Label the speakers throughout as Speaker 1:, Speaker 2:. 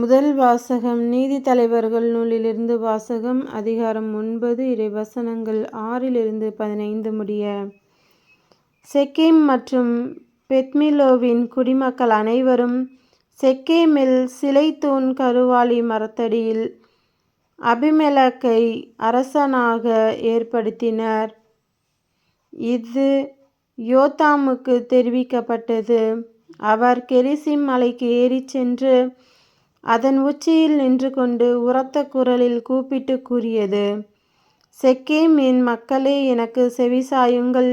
Speaker 1: முதல் வாசகம் நீதி தலைவர்கள் நூலிலிருந்து வாசகம் அதிகாரம் ஒன்பது இறைவசனங்கள் ஆறிலிருந்து பதினைந்து முடிய. செக்கேம் மற்றும் பெத்மிலோவின் குடிமக்கள் அனைவரும் செக்கேமில் சிலை தூண் கருவாளி மரத்தடியில் அபிமெலக்கை அரசனாக ஏற்படுத்தினர். இது யோத்தாமுக்கு தெரிவிக்கப்பட்டது. அவர் கெரிசிம் மலைக்கு ஏறிச் சென்று அதன் உச்சியில் நின்று கொண்டு உரத்த குரலில் கூப்பிட்டு கூறியது செக்கேமின் மக்களே எனக்கு செவிசாயுங்கள்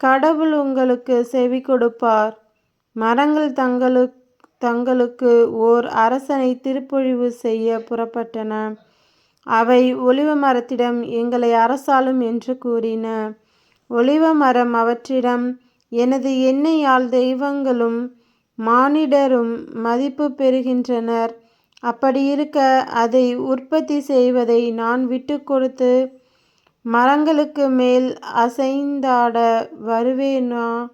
Speaker 1: கடவுள் உங்களுக்கு செவி கொடுப்பார். மரங்கள் தங்களுக்கு தங்களுக்கு ஓர் அரசனை திருப்பொழிவு செய்ய புறப்பட்டன. அவை ஒளிவ மரத்திடம் எங்களை அரசாலும் என்று கூறின. ஒளிவ மரம் அவற்றிடம் எனது எண்ணெயால் தெய்வங்களும் மானிடரும் மதிப்பு பெறுகின்றனர். அப்படியிருக்க அதை உற்பத்தி செய்வதை நான் விட்டு கொடுத்து மரங்களுக்கு மேல் அசைந்தாட வருவேனா?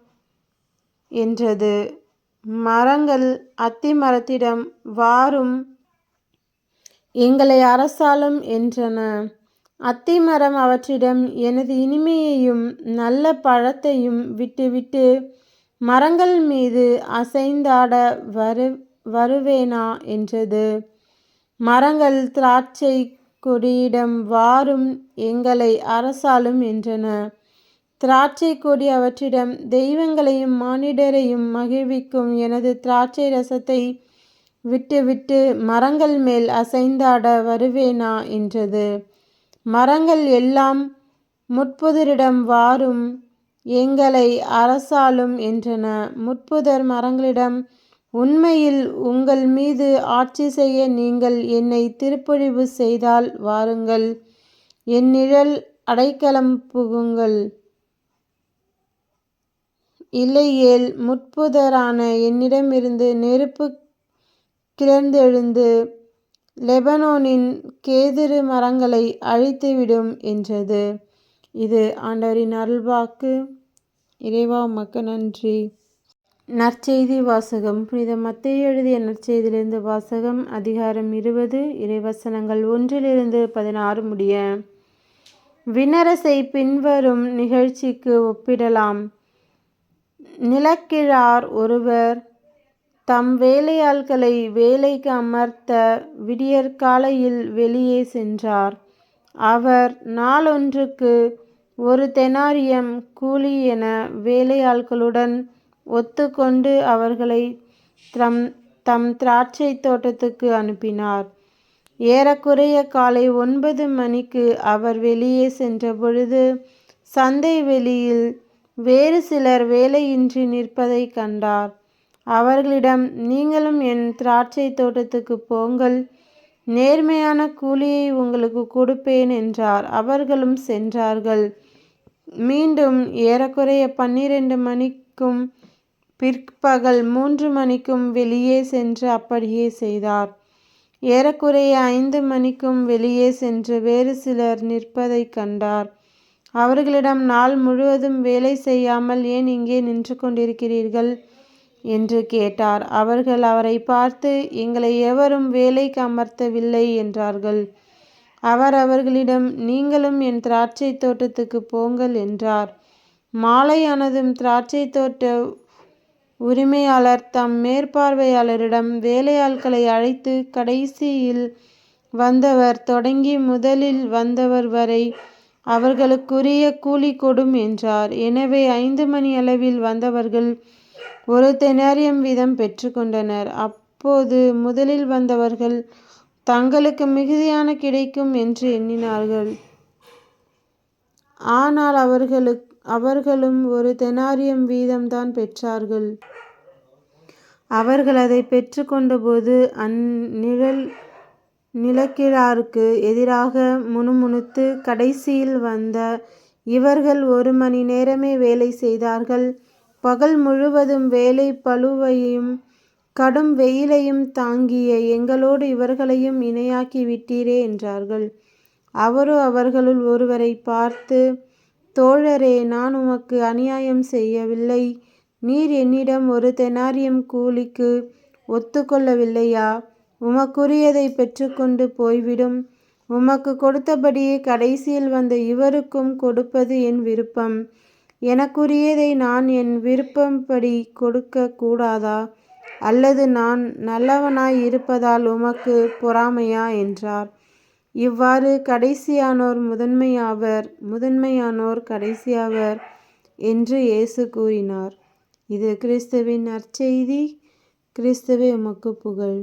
Speaker 1: என்றது. மரங்கள் அத்தி மரத்திடம் வாரும் எங்களை அரசாலும் என்றன. அத்தி மரம் அவற்றிடம் எனது இனிமையையும் நல்ல பழத்தையும் விட்டுவிட்டு மரங்கள் மீது அசைந்தாட வரு வருவேனா என்றது. மரங்கள் திராட்சை கொடியிடம் வாரும் எங்களை அரசாலும் என்றன. திராட்சை கொடி அவற்றிடம் தெய்வங்களையும் மானிடரையும் மகிழ்விக்கும் எனது திராட்சை ரசத்தை விட்டுவிட்டு மரங்கள் மேல் அசைந்தாட வருவேனா என்றது. மரங்கள் எல்லாம் முட்புதரிடம் வாரும் எங்களை அரசாலும் என்றன. முற்புதர் மரங்களிடம் உண்மையில் உங்கள் மீது ஆட்சி செய்ய நீங்கள் என்னை திருப்பொழிவு செய்தால் வாருங்கள். என் நிழல் அடைக்கலம் புகுங்கள். இல்லையேல் முற்புதரான என்னிடமிருந்து நெருப்பு கிளர்ந்தெழுந்து லெபனோனின் கேதுரு மரங்களை அழித்துவிடும் என்றது. இது ஆண்டவரின் அருள்வாக்கு. இறைவா உமக்கு நன்றி. நற்செய்தி வாசகம். புனித மத்திய எழுதிய நற்செய்தியிலிருந்து வாசகம் அதிகாரம் இருபது இறைவசனங்கள் ஒன்றிலிருந்து பதினாறு முடிய. வினரசை பின்வரும் நிகழ்ச்சிக்கு ஒப்பிடலாம். நிலக்கிழார் ஒருவர் தம் வேலையாள்களை வேலைக்கு அமர்த்த விடியற்காலையில் வெளியே சென்றார். அவர் நாளொன்றுக்கு ஒரு தெனாரியம் கூலி என வேலையாள்களுடன் ஒத்துக்கொண்டு அவர்களை தம் தம் திராட்சை தோட்டத்துக்கு அனுப்பினார். ஏறக்குறைய காலை ஒன்பது மணிக்கு அவர் வெளியே சென்றபொழுது சந்தை வெளியில் வேறு சிலர் வேலையின்றி நிற்பதை கண்டார். அவர்களிடம் நீங்களும் என் திராட்சை தோட்டத்துக்கு போங்கள் நேர்மையான கூலியை உங்களுக்கு கொடுப்பேன் என்றார். அவர்களும் சென்றார்கள். மீண்டும் ஏறக்குறைய பன்னிரண்டு மணிக்கும் பிற்பகல் மூன்று மணிக்கும் வெளியே சென்று அப்படியே செய்தார். ஏறக்குறைய ஐந்து மணிக்கும் வெளியே சென்று வேறு சிலர் நிற்பதை கண்டார். அவர்களிடம் நாள் முழுவதும் வேலை செய்யாமல் ஏன் இங்கே நின்று கொண்டிருக்கிறீர்கள்? என்று கேட்டார். அவர்கள் அவரை பார்த்து எங்களை எவரும் வேலைக்கு அமர்த்தவில்லை என்றார்கள். அவர் அவர்களிடம் நீங்களும் என் திராட்சை தோட்டத்துக்கு போங்கள் என்றார். மாலையானதும் திராட்சை தோட்ட உரிமையாளர் தம் மேற்பார்வையாளரிடம் வேலையாட்களை அழைத்து கடைசியில் வந்தவர் தொடங்கி முதலில் வந்தவர் வரை அவர்களுக்குரிய கூலி கொடும் என்றார். எனவே ஐந்து மணி அளவில் வந்தவர்கள் ஒரு தெனாரியம் வீதம் பெற்றுக்கொண்டனர் அப்போது முதலில் வந்தவர்கள் தங்களுக்கு மிகுதியான கிடைக்கும் என்று எண்ணினார்கள். ஆனால் அவர்களுக்கு அவர்களும் ஒரு தெனாரியம் வீதம்தான் பெற்றார்கள். அவர்கள் அதை பெற்றுக்கொண்டபோது அந்நிழல் நிலக்கிழாருக்கு எதிராக முணுமுணுத்து கடைசியில் வந்த இவர்கள் ஒரு மணி நேரமே வேலை செய்தார்கள். பகல் முழுவதும் வேலை பளுவையும் கடும் வெயிலையும் தாங்கிய எங்களோடு இவர்களையும் இணையாக்கி விட்டீரே என்றார்கள். அவரோ அவர்களுள் ஒருவரை பார்த்து தோழரே நான் உமக்கு அநியாயம் செய்யவில்லை. நீர் என்னிடம் ஒரு தெனாரியம் கூலிக்கு ஒத்துக்கொள்ளவில்லையா? உமக்குரியதை பெற்றுக்கொண்டு போய்விடும். உமக்கு கொடுத்தபடியே கடைசியில் வந்த இவருக்கும் கொடுப்பது என் விருப்பம். எனக்குரியதை நான் என் விருப்பம்படி கொடுக்க கூடாதா அல்லது நான் நல்லவனாய் இருப்பதால் உமக்கு பொறாமையா? என்றார். இவ்வாறு கடைசியானோர் முதன்மையாவர் முதன்மையானோர் கடைசியாவர் என்று இயேசு கூறினார். இது கிறிஸ்துவின் நற்செய்தி. கிறிஸ்துவே உமக்கு புகழ்.